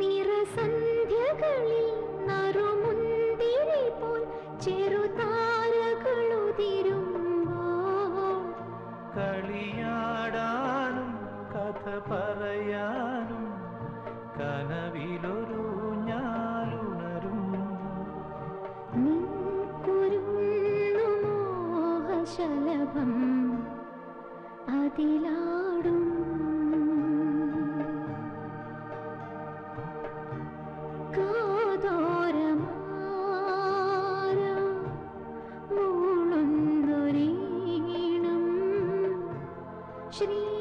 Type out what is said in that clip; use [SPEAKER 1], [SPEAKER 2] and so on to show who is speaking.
[SPEAKER 1] നിറസന്ധ്യകളിൽ നറുമുന്തിരി പോൽ ചെറുതാരകളുതിരുമ്പോൾ
[SPEAKER 2] കളിയാടാനും കഥ പറയാനും കനവിലൊരു
[SPEAKER 1] നിൻകുരുന്നു മോഹശലഭം. അതിലാ Shanice.